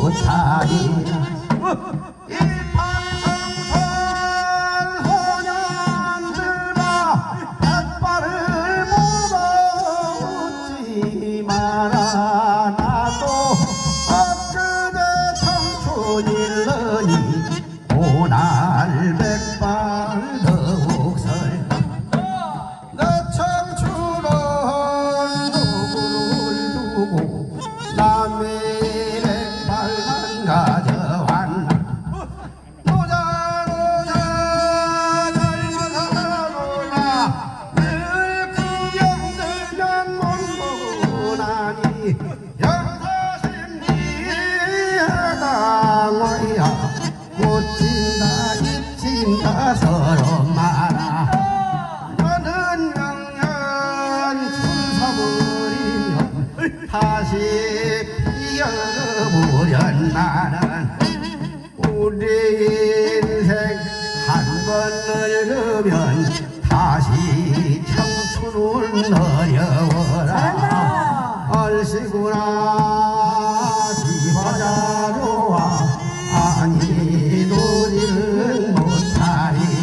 못하리 일방정선 혼연들과 백발을 물어 웃지 마라 나도 엊그제 청춘일러니 오날 백발 더욱설 내 청춘은 누구를 두고 남의 양사심리하다 뭐야. 고친다 입친다 서로 말아. 너는 명년 춤서버리며 다시 피어보련 나는 우리 인생 한 번 늙으면 다시 청춘을 어려워. 라 얼씨구나